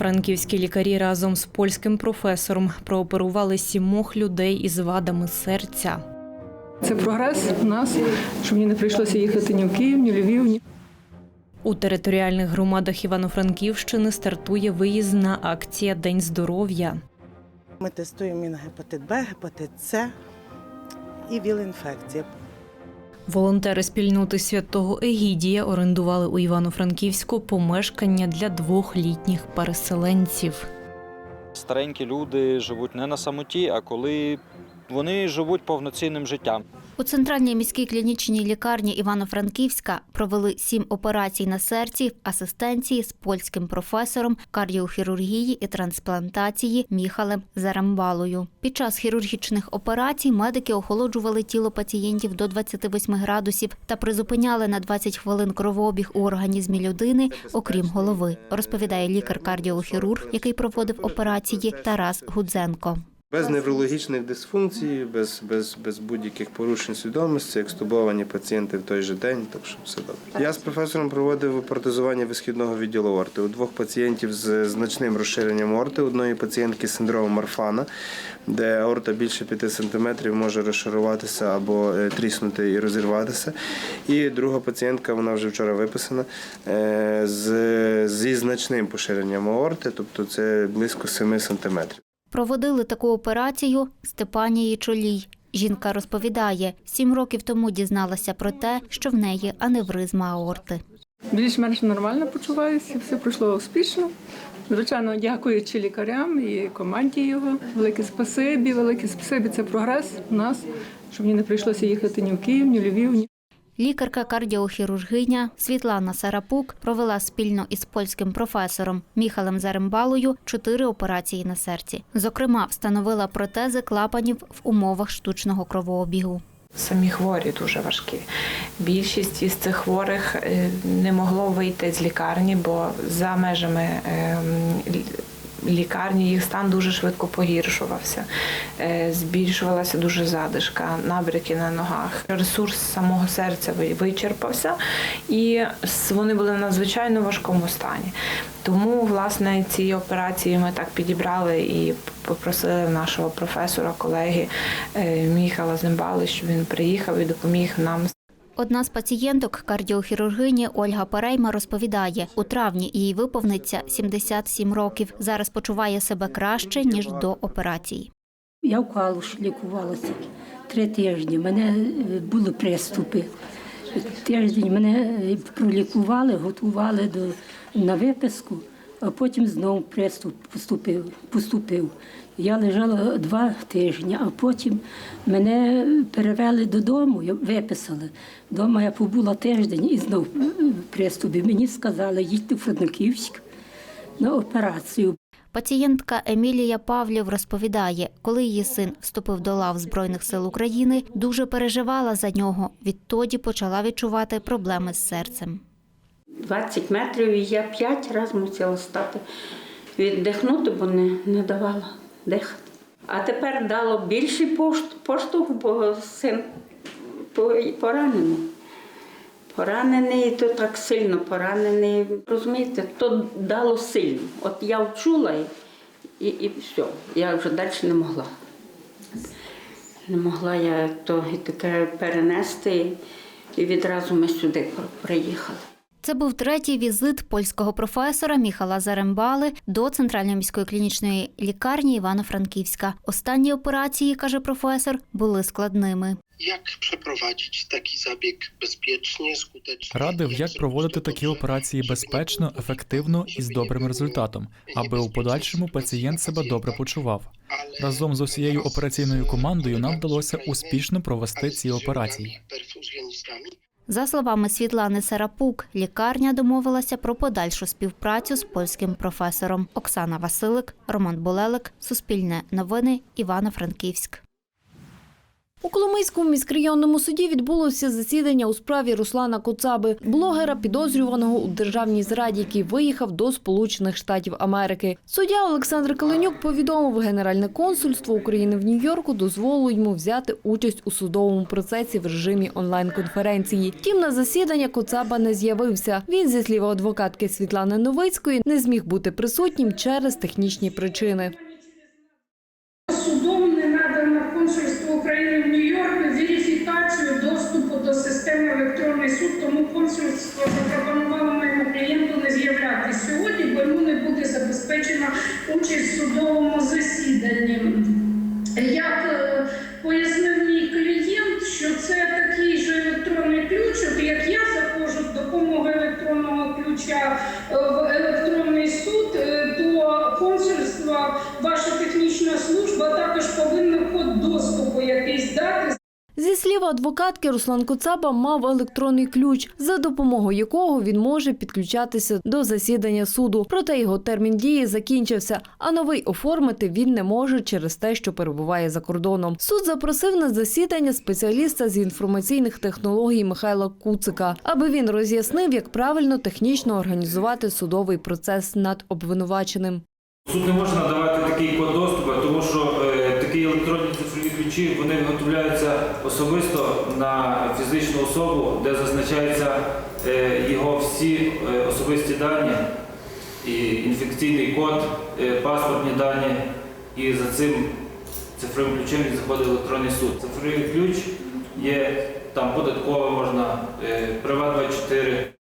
Франківські лікарі разом з польським професором прооперували сімох людей із вадами серця. Це прогрес у нас, щоб мені не прийшлося їхати ні в Київ, ні в Львів, ні. У територіальних громадах Івано-Франківщини стартує виїзна акція День здоров'я. Ми тестуємо і на гепатит Б, гепатит С і віл-інфекція. Волонтери спільноти святого Егідія орендували у Івано-Франківську помешкання для двох літніх переселенців. Старенькі люди живуть не на самоті, а коли вони живуть повноцінним життям. У центральній міській клінічній лікарні Івано-Франківська провели сім операцій на серці в асистенції з польським професором кардіохірургії і трансплантації Міхалем Зарамбалою. Під час хірургічних операцій медики охолоджували тіло пацієнтів до 28 градусів та призупиняли на 20 хвилин кровообіг у організмі людини, окрім голови, розповідає лікар-кардіохірург, який проводив операції Тарас Гудзенко. Без неврологічних дисфункцій, без, без, без будь-яких порушень свідомості, екстубовані пацієнти в той же день, так що все добре. Я з професором проводив протезування висхідного відділу орти. У двох пацієнтів з значним розширенням орти, одної пацієнтки з синдромом Марфана, де аорта більше 5 см може розшаруватися або е, тріснути і розірватися. І друга пацієнтка, вона вже вчора виписана, е, з, зі значним поширенням аорти, тобто це близько 7 см. Проводили таку операцію Степанії Чолій. Жінка розповідає, сім років тому дізналася про те, що в неї аневризма аорти. Більш-менш нормально почуваюся, все пройшло успішно. Звичайно, дякуючи лікарям і команді його. Велике спасибі, велике спасибі. Це прогрес у нас, щоб мені не прийшлося їхати ні в Київ, ні в Львів, ні. Лікарка-кардіохірургиня Світлана Сарапук провела спільно із польським професором Міхалем Зарембалою чотири операції на серці. Зокрема, встановила протези клапанів в умовах штучного кровообігу. Самі хворі дуже важкі. Більшість із цих хворих е, не могло вийти з лікарні, бо за межами ем, лікарні їх стан дуже швидко погіршувався. Е, Збільшувалася дуже задишка, набряки на ногах. Ресурс самого серця вичерпався, і вони були в надзвичайно важкому стані. Тому, власне, ці операції ми так підібрали і попросили нашого професора, колеги е, Міхала Зембали, щоб він приїхав і допоміг нам Одна з пацієнток кардіохірургині Ольга Перейма розповідає, у травні їй виповниться 77 років. Зараз почуває себе краще ніж до операції. Я в Калуш лікувалася три тижні. Мене е, були приступи. Тиждень мене е, пролікували, готували до, на виписку, а потім знову приступ поступив. поступив. Я лежала два тижні, а потім мене перевели додому, виписали. Дома я побула тиждень і знов е, приступ. Мені сказали, їдьте в Франківськ на операцію. Пацієнтка Емілія Павлів розповідає, коли її син вступив до лав Збройних сил України, дуже переживала за нього. Відтоді почала відчувати проблеми з серцем. 20 метрів і я п'ять разів мусила стати віддихнути, бо не, не давала дихати. А тепер дало більший пошт, поштовх, бо син по- поранений. Поранений, то так сильно поранений. Розумієте, то дало сильно. От я вчула і, і все. Я вже далі не могла. Не могла я то і таке перенести, і відразу ми сюди приїхали. Це був третій візит польського професора Міхала Зарембали до центральної міської клінічної лікарні Івано-Франківська. Останні операції, каже професор, були складними. Jak przeprowadzić taki zabieg bezpiecznie, skutecznie? Радив, як проводити такі операції безпечно, ефективно і з добрим результатом, аби у подальшому пацієнт себе добре почував. Разом з усією операційною командою нам вдалося успішно провести ці операції. За словами Світлани Сарапук, лікарня домовилася про подальшу співпрацю з польським професором. Оксана Василик, Роман Болелик, Суспільне новини, Івано-Франківськ. У Коломийському міськрайонному суді відбулося засідання у справі Руслана Коцаби, блогера, підозрюваного у державній зраді, який виїхав до Сполучених Штатів Америки. Суддя Олександр Каленюк повідомив, Генеральне консульство України в Нью-Йорку дозволило йому взяти участь у судовому процесі в режимі онлайн-конференції. Втім, на засідання Коцаба не з'явився. Він, зі слів адвокатки Світлани Новицької, не зміг бути присутнім через технічні причини. Судом не надано консульству України в Нью-Йорку верифікацію доступу до системи електронний суд, тому консульство запропонувало моєму клієнту не з'являтися сьогодні, бо йому не буде забезпечена участь в судовому засіданні. Як е, пояснив мій клієнт, що це такий же електронний ключ, як я заходжу допомогою електронного ключа е, в електронний суд, е, то консульство, ваша технічна служба також повинна код доступу якийсь дати. Слів адвокатки, Руслан Коцаба мав електронний ключ, за допомогою якого він може підключатися до засідання суду. Проте його термін дії закінчився, а новий оформити він не може через те, що перебуває за кордоном. Суд запросив на засідання спеціаліста з інформаційних технологій Михайла Куцика, аби він роз'яснив, як правильно технічно організувати судовий процес над обвинуваченим. Суд не може надавати такий код доступу, тому що е, такі електронні цифрові ключі вони виготовляються особисто на фізичну особу, де зазначаються е, його всі е, особисті дані, і інфекційний код, е, паспортні дані. І за цим цифровим ключем він заходить електронний суд. Цифровий ключ є там податково можна, Приват 24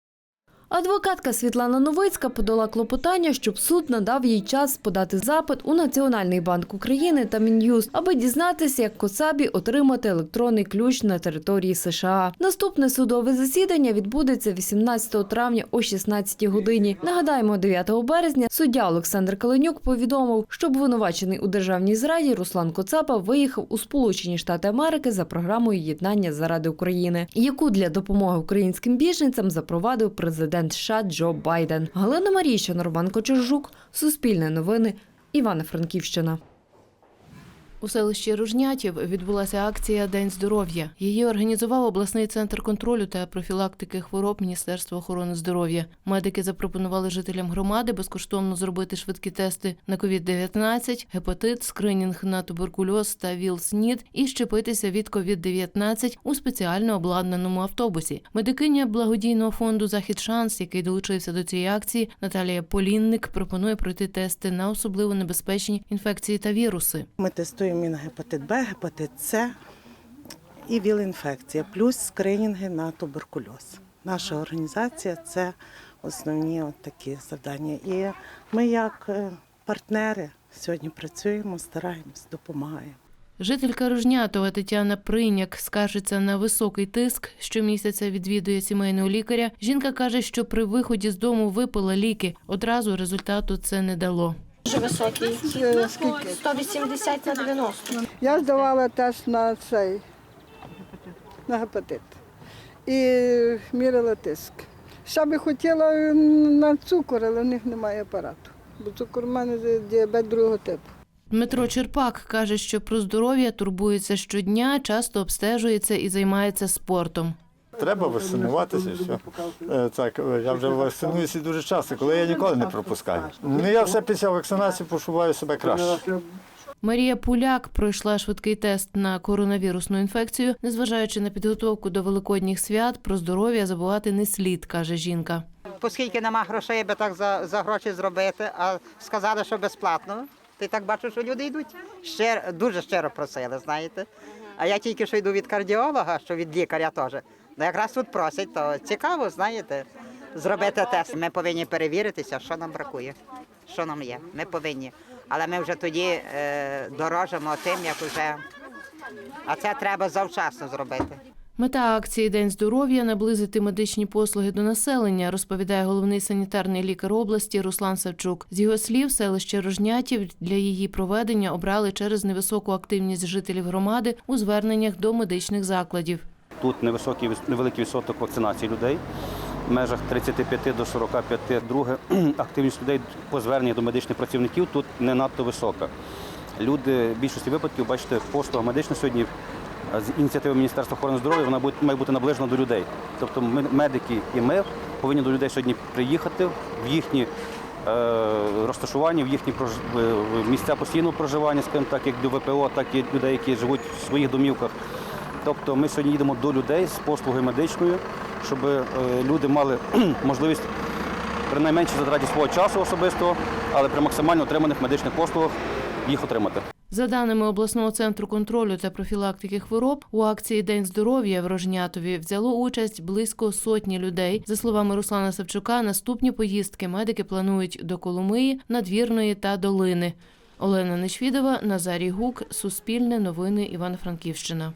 Адвокатка Світлана Новицька подала клопотання, щоб суд надав їй час подати запит у Національний банк України та Мін'юст, аби дізнатися, як Коцабі отримати електронний ключ на території США. Наступне судове засідання відбудеться 18 травня о 16 годині. Нагадаємо, 9 березня суддя Олександр Каленюк повідомив, що обвинувачений у державній зраді Руслан Коцаба виїхав у Сполучені Штати Америки за програмою єднання заради України, яку для допомоги українським біженцям запровадив президент США Джо Байден. Галина Марійщина, Роман Кочержук, Суспільне новини, Івано-Франківщина. У селищі Ружнятів відбулася акція День здоров'я. Її організував обласний центр контролю та профілактики хвороб Міністерства охорони здоров'я. Медики запропонували жителям громади безкоштовно зробити швидкі тести на COVID-19, гепатит, скринінг на туберкульоз та ВІЛ-СНІД і щепитися від COVID-19 у спеціально обладнаному автобусі. Медикиня благодійного фонду Захід Шанс, який долучився до цієї акції, Наталія Полінник пропонує пройти тести на особливо небезпечні інфекції та віруси. Ми тестуємо на гепатит Б, гепатит С і ВІЛ-інфекція, плюс скринінги на туберкульоз. Наша організація це основні от такі завдання. І ми, як е, партнери, сьогодні працюємо, стараємось, допомагаємо. Жителька Рожнятова Тетяна Приняк скаржиться на високий тиск. Щомісяця відвідує сімейного лікаря. Жінка каже, що при виході з дому випила ліки. Одразу результату це не дало. Дуже високий. Скільки? 180 на 90. Я здавала тест на цей на гепатит і міряла тиск. Ще би хотіла на цукор, але в них немає апарату. Бо цукор у мене діабет другого типу. Дмитро Черпак каже, що про здоров'я турбується щодня, часто обстежується і займається спортом. Треба вакцинуватися. і Все. Е, Так, е, я вже вакцинуюся дуже часто, коли я ніколи не пропускаю. Ну я все після вакцинації почуваю себе краще. Марія Пуляк пройшла швидкий тест на коронавірусну інфекцію. Незважаючи на підготовку до великодніх свят, про здоров'я забувати не слід, каже жінка. Оскільки нема грошей, би так за, за гроші зробити, а сказали, що безплатно. Ти так бачиш, що люди йдуть. Щиро, дуже щиро просили, знаєте. А я тільки що йду від кардіолога, що від лікаря теж. Ну якраз тут просять, то цікаво, знаєте, зробити тест. Ми повинні перевіритися, що нам бракує, що нам є. Ми повинні. Але ми вже тоді е, дорожимо тим, як вже. А це треба завчасно зробити. Мета акції День здоров'я наблизити медичні послуги до населення, розповідає головний санітарний лікар області Руслан Савчук. З його слів, селище Рожнятів для її проведення обрали через невисоку активність жителів громади у зверненнях до медичних закладів. Тут невисокий невеликий відсоток вакцинації людей. В межах 35 до 45. Друге, активність людей по зверненню до медичних працівників тут не надто висока. Люди в більшості випадків, бачите, послуга медична сьогодні з ініціативи Міністерства охорони здоров'я вона буде- має бути наближена до людей. Тобто ми, медики і ми повинні до людей сьогодні приїхати в їхні е, розташування, в їхні прож- місця постійного проживання, скажімо так, як до ВПО, так і людей, які живуть в своїх домівках. Тобто ми сьогодні їдемо до людей з послугою медичною, щоб е, люди мали можливість при найменшій затраті свого часу особистого, але при максимально отриманих медичних послугах їх отримати. За даними обласного центру контролю та профілактики хвороб, у акції День здоров'я в Рожнятові взяло участь близько сотні людей. За словами Руслана Савчука, наступні поїздки медики планують до Коломиї, Надвірної та Долини. Олена Нечвідова, Назарій Гук, Суспільне новини Івано-Франківщина.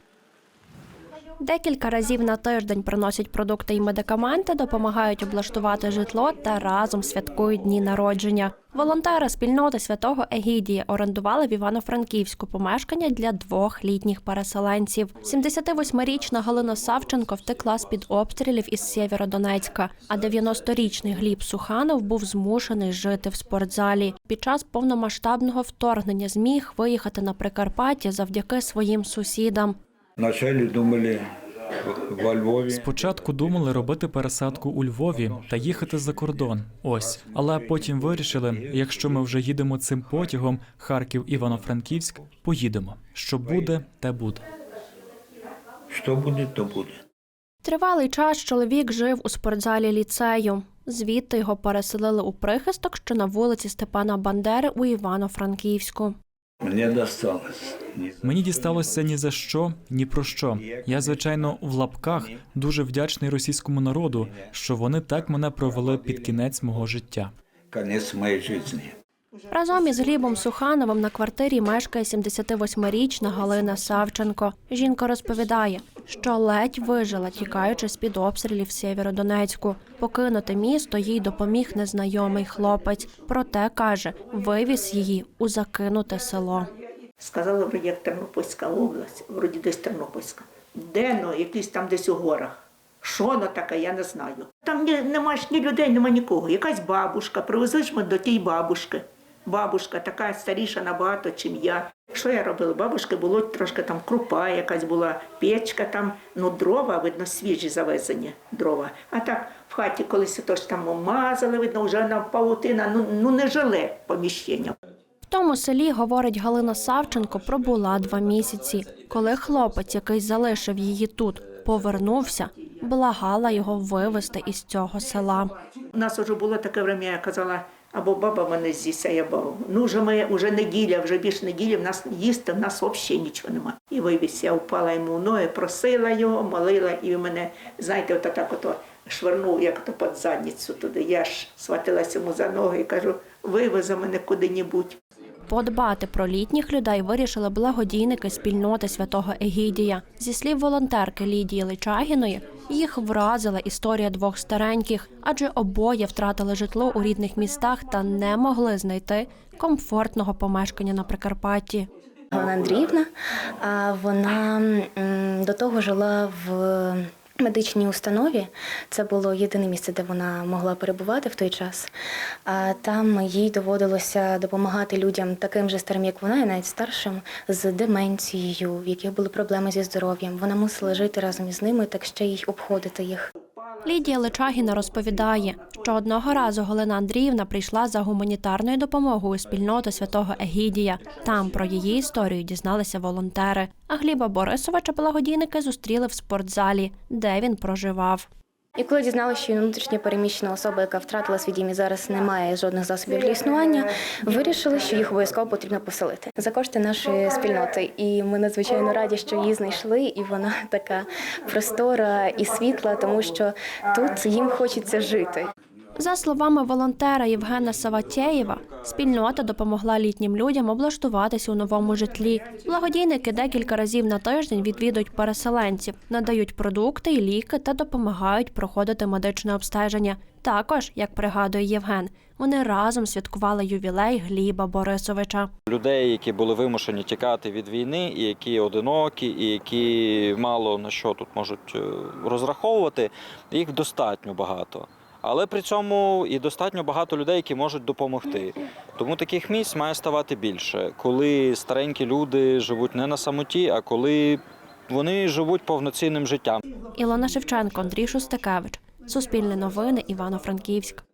Декілька разів на тиждень приносять продукти і медикаменти, допомагають облаштувати житло та разом святкують дні народження. Волонтери спільноти святого Егідія орендували в Івано-Франківську помешкання для двох літніх переселенців. 78-річна Галина Савченко втекла з під обстрілів із Сєвєродонецька, а 90-річний Гліб Суханов був змушений жити в спортзалі. Під час повномасштабного вторгнення зміг виїхати на Прикарпаття завдяки своїм сусідам. Вначале думали во Львові. Спочатку думали робити пересадку у Львові та їхати за кордон. Ось, але потім вирішили, якщо ми вже їдемо цим потягом Харків Івано-Франківськ, поїдемо. Що буде, те буде. Що буде, то буде. Тривалий час чоловік жив у спортзалі ліцею. Звідти його переселили у прихисток, що на вулиці Степана Бандери у Івано-Франківську. Мені досталось. Ні. Мені дісталося ні за що, ні про що. Я, звичайно, в лапках дуже вдячний російському народу, що вони так мене провели під кінець мого життя. Конець моєї житті. Разом із Глібом Сухановим на квартирі мешкає 78-річна Галина Савченко. Жінка розповідає, що ледь вижила, тікаючи з під обстрілів Сєвєродонецьку. Покинути місто їй допоміг незнайомий хлопець. Проте каже, вивіз її у закинуте село. Сказали, вроді як Тернопільська область, вроді десь Тернопільська. Де ну, якісь там десь у горах. Що воно таке, я не знаю. Там ні, нема ж ні людей, нема нікого. Якась бабушка, привезли ж ми до тієї бабушки. Бабушка така старіша набагато, чим я. Що я робила? Бабушки було трошки там крупа, якась була печка, там, ну дрова, видно, свіжі завезені дрова. А так в хаті колись то ж там мазали, видно, вже на павутина, ну, ну не жиле поміщення. Тому селі, говорить Галина Савченко, пробула два місяці. Коли хлопець, який залишив її тут, повернувся, благала його вивезти із цього села. У нас вже було таке время, я казала, або баба мене з'їсть, а я бабу. Ну, вже ми вже неділя, вже більш неділі, в нас їсти, в нас взагалі нічого немає. І вивіз, я впала йому в ноги, просила його, молила, і мене, знаєте, от так ото швирнув, як то під задницю туди. Я ж схватилася йому за ноги і кажу, вивези мене куди-небудь. Подбати про літніх людей вирішили благодійники спільноти святого Егідія. Зі слів волонтерки Лідії Личагіної, їх вразила історія двох стареньких, адже обоє втратили житло у рідних містах та не могли знайти комфортного помешкання на Прикарпатті. Галина Андріївна, вона до того жила в медичній установі. Це було єдине місце, де вона могла перебувати в той час. А там їй доводилося допомагати людям таким же старим, як вона, і навіть старшим, з деменцією, в яких були проблеми зі здоров'ям. Вона мусила жити разом із ними, так ще й обходити їх. Лідія Личагіна розповідає, що одного разу Галина Андріївна прийшла за гуманітарною допомогою у спільноту святого Егідія. Там про її історію дізналися волонтери. А Гліба Борисовича благодійники зустріли в спортзалі, де він проживав. І коли дізналася, що внутрішньо переміщена особа, яка втратила свій дім і зараз не має жодних засобів для існування, вирішили, що їх обов'язково потрібно поселити за кошти нашої спільноти. І ми надзвичайно раді, що її знайшли, і вона така простора і світла, тому що тут їм хочеться жити. За словами волонтера Євгена Саватєєва, спільнота допомогла літнім людям облаштуватися у новому житлі. Благодійники декілька разів на тиждень відвідують переселенців, надають продукти і ліки та допомагають проходити медичне обстеження. Також, як пригадує Євген, вони разом святкували ювілей Гліба Борисовича. Людей, які були вимушені тікати від війни, і які одинокі, і які мало на що тут можуть е, розраховувати, їх достатньо багато. Але при цьому і достатньо багато людей, які можуть допомогти. Тому таких місць має ставати більше, коли старенькі люди живуть не на самоті, а коли вони живуть повноцінним життям. Ілона Шевченко, Андрій Шостакевич. Суспільне новини, Івано-Франківськ.